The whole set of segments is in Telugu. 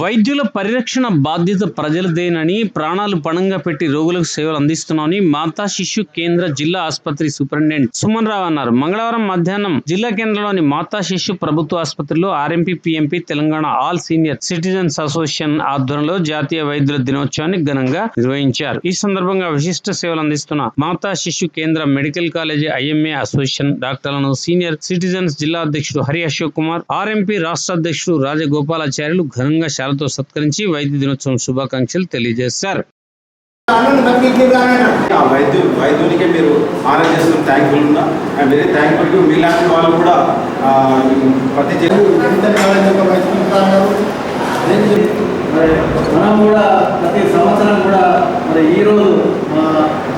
వైద్యుల పరిరక్షణ బాధ్యత ప్రజలదేనని ప్రాణాలు పణంగా పెట్టి రోగులకు సేవలు అందిస్తున్నామని మాతా శిశు కేంద్ర జిల్లా ఆసుపత్రి సూపరింటెండెంట్ సుమన్ రావు అన్నారు. మంగళవారం మధ్యాహ్నం జిల్లా కేంద్రంలోని మాతా శిశు ప్రభుత్వ ఆసుపత్రిలో RMP PMP Telangana all senior citizens association ఆధ్వర్యంలో జాతీయ వైద్యుల దినోత్సవాన్ని ఘనంగా నిర్వహించారు. ఈ సందర్భంగా విశిష్ట సేవలు అందిస్తున్న మాతా శిశు కేంద్ర మెడికల్ కాలేజీ ఐఎంఏ అసోసియేషన్ డాక్టర్లను సీనియర్ సిటిజన్స్ జిల్లా అధ్యక్షుడు హరి అశోక్ కుమార్ ఆర్ఎంపీ రాష్ట్ర అధ్యక్షుడు రాజగోపాలాచార్యులు ఘనంగా శాలతో సత్కరించి వైద్య దినోత్సవం శుభాకాంక్షలు తెలియజేశారు కానూరు బతికించారు అని అన్నారు. ఆ వైద్యు వైద్యునికే మీరు చేస్తున్న థ్యాంక్ఫుల్ ఉన్నా అండ్ వెరీ థ్యాంక్ఫుల్ టు మీలాంటి వాళ్ళు కూడా ఆ, ప్రతి మనం కూడా ప్రతి సంవత్సరం కూడా మరి ఈరోజు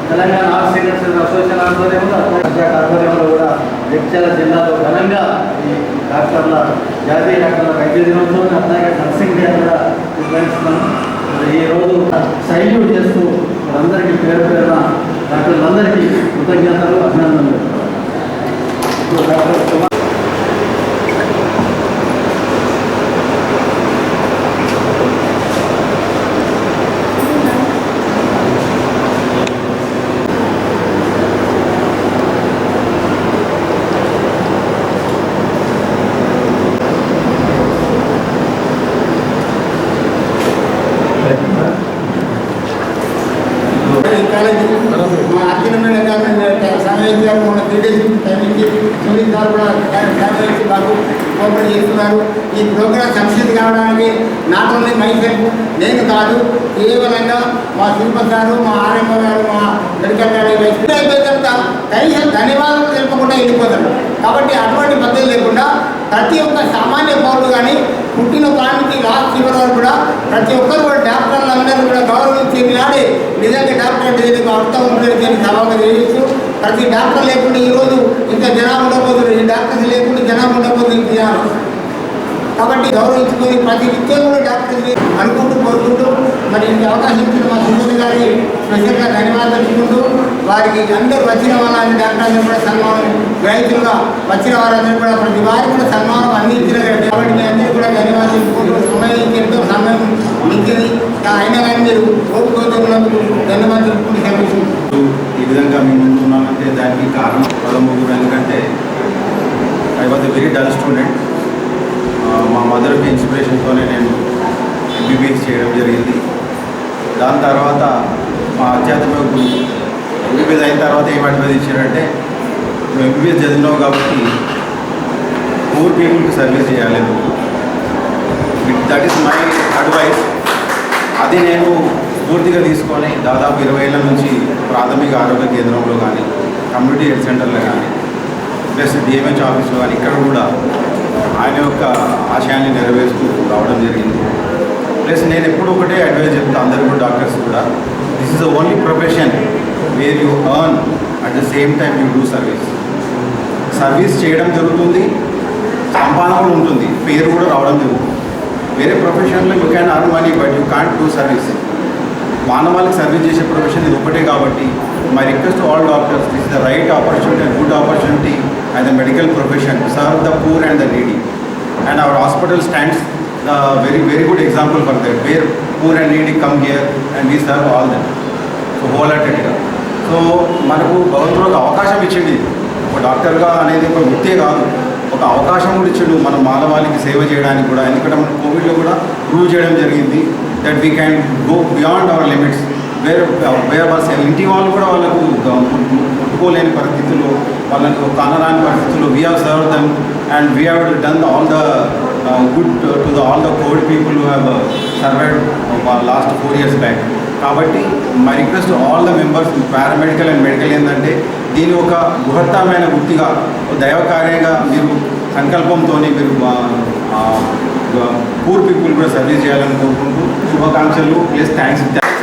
తెలంగాణ ఆర్ట్స్ సీనియర్స్ అసోసియేషన్ ఆధ్వర్యంలో అధ్యాపక ఆధ్వర్యంలో కూడా జగిత్యాల జిల్లాలో ఘనంగా ఈ డాక్టర్ల జాతీయ డాక్టర్ల వైద్య దినోత్సవం అట్లాగే నర్సింగ్ డే కూడా నిర్వహిస్తున్నాం ఈరోజు సైల్యూట్ చేస్తూ అందరికీ పేరు పేరున డాక్టర్లందరికీ కృతజ్ఞతలు అభినందనలు. ఇప్పుడు డాక్టర్ కుమార్ ఈ మా సమయం మొన్న త్రీ డేస్ సునీల్ గారు కూడా మాకు కోఆపరేట్ చేస్తున్నారు ఈ ప్రోగ్రాం సక్సెస్ కావడానికి నాట్ ఓన్లీ మై సెల్ఫ్ నేను కాదు కేవలంగా మా శిల్ప గారు మా ఆర్ఎంఓ గారు మా మెడికల్ తర్వాత కనీసం ధన్యవాదాలు తెలుపకుండా వెళ్ళిపోతారు కాబట్టి అటువంటి పద్ధతి లేకుండా ప్రతి ఒక్క సామాన్య పౌరులు కానీ పుట్టిన ప్రాణికి లాస్ట్ చివరి వరకు కూడా ప్రతి ఒక్కరు కూడా డాక్టర్ అందరూ కూడా గౌరవించి నాడే నిజంగా దీనికి అర్థం ఉంటుంది దీన్ని సభగా తెలియచ్చు ప్రతి డాక్టర్ లేకుండా ఈరోజు ఇంత జనాభా ఉండబోతుంది ఈ డాక్టర్స్ లేకుండా జనాభా ఉండబోతుంది ఇంత కాబట్టి గౌరవించుకొని ప్రతి నిత్యం డాక్టర్ డాక్టర్ని అనుకుంటూ కోరుకుంటూ మరి ఇంత అవకాశం ఇచ్చిన మా సుమతి గారి స్పెషల్గా ధన్యవాదాలు తెలుపుకుంటూ వారికి అందరూ వచ్చిన వాళ్ళని డాక్టర్లు కూడా సన్మానం గ్రహితులుగా వచ్చిన వారందరూ కూడా ప్రతి వారికి కూడా సన్మానం అందించిన కాబట్టి మీ అందరికీ కూడా ధన్యవాదాలు తెలుపుకుంటూ సమయం ఎంతో సమయం మించింది అయినా కానీ మీరు ఓపికతో ఉన్నందుకు ధన్యవాదాలు. ఈ విధంగా మేము ముందు దానికి కారణం పదమూడు ఎందుకంటే I was a very dull student మా మదర్కి ఇన్స్పిరేషన్తోనే నేను ఎంబీబీఎస్ చేయడం జరిగింది. దాని తర్వాత మా ఆధ్యాత్మిక గురు ఎంబీబీఎస్ అయిన తర్వాత ఏం అడ్వైజ్ ఇచ్చారంటే నువ్వు ఎంబీబీఎస్ చదివినావు కాబట్టి పూర్ పీపుల్కి సర్వీస్ చేయాలి నువ్వు. దట్ ఈస్ మై అడ్వైస్ అది నేను స్ఫూర్తిగా తీసుకొని దాదాపు ఇరవై ఏళ్ళ నుంచి ప్రాథమిక ఆరోగ్య కేంద్రంలో కానీ కమ్యూనిటీ హెల్త్ సెంటర్లో కానీ ప్లస్ డిఎంహెచ్ ఆఫీస్లో కానీ ఇక్కడ కూడా ఆయన యొక్క ఆశయాన్ని నెరవేరుస్తూ రావడం జరిగింది. ప్లస్ నేను ఎప్పుడు ఒకటే అడ్వైజ్ చెప్తాను అందరికీ కూడా డాక్టర్స్ కూడా this is the only profession where you earn at the same time you do service service చేయడం జరుగుతుంది సంపాదన కూడా ఉంటుంది పేరు కూడా రావడం జరుగుతుంది. వేరే ప్రొఫెషన్లో you can earn money but you can't do service మానవాళికి సర్వీస్ చేసే ప్రొఫెషన్ ఇది ఒకటే కాబట్టి my request all doctors this the right opportunity and good opportunity and the medical profession serve the poor and the needy and our hospital stands the very very good example for that where poor and needy come here and we serve all that so whole అటెడ్గా so మనకు భగవంతుడు ఒక అవకాశం ఇచ్చింది. ఒక డాక్టర్గా అనేది ఒక వృత్తే కాదు. ఒక అవకాశం కూడా ఇచ్చిండు మన మానవాళికి సేవ చేయడానికి కూడా. ఎందుకంటే మన కోవిడ్లో కూడా ప్రూవ్ చేయడం జరిగింది that we can go beyond our limits వేరే వేరే వాళ్ళ ఇంటి వాళ్ళు కూడా వాళ్ళకు ముట్టుకోలేని పరిస్థితుల్లో వాళ్ళకు కానరాని పరిస్థితుల్లో we have serve them and we have done all the good to the all the Covid people have survived last four years back కాబట్టి my request all the members paramedical and medical ఏంటంటే దీని ఒక బృహత్తమైన వృత్తిగా దైవకార్యంగా మీరు సంకల్పంతో మీరు పూర్ పీపుల్ కూడా సర్వీస్ చేయాలని కోరుకుంటూ శుభాకాంక్షలు ప్లస్ థ్యాంక్స్